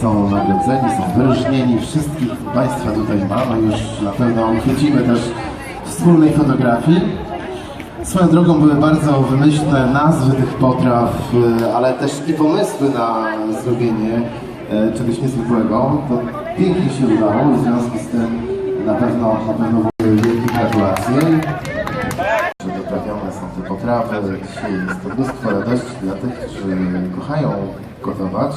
są nagrodzeni, są wyróżnieni. Wszystkich Państwa tutaj mamy. Już na pewno uchwycimy też wspólnej fotografii. Swoją drogą były bardzo wymyślne nazwy tych potraw, y, ale też i pomysły na zrobienie e, czegoś niezwykłego. To pięknie się udało i w związku z tym na pewno, na pewno były wielkie gratulacje. Doprawione są te potrawy. Dzisiaj jest to mnóstwo radości dla tych, którzy kochają gotować.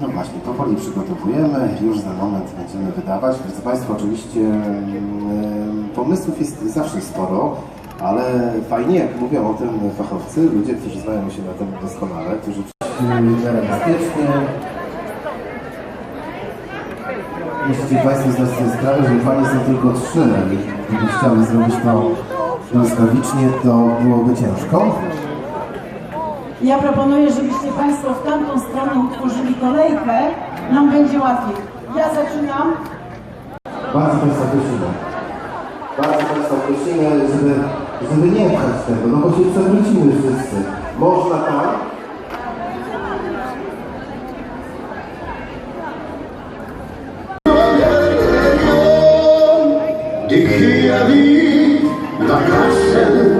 No właśnie, powoli przygotowujemy, już za moment będziemy wydawać. Drodzy Państwo, oczywiście mm, pomysłów jest zawsze sporo, ale fajnie, jak mówią o tym fachowcy, ludzie, którzy znają się na tym doskonale, którzy bezpiecznie. Musicie Państwo zdać sobie sprawę, że Panie są tylko trzy. Gdyby chciały zrobić to błyskawicznie, to byłoby ciężko. Ja proponuję, żebyście Państwo w tamtą stronę utworzyli kolejkę, nam będzie łatwiej. Ja zaczynam. Bardzo Państwa prosimy. Bardzo Państwa prosimy, żeby, żeby nie pchać tego, no bo się przewrócimy wszyscy. Można tam, Dikhi Ali, Dakar Selim,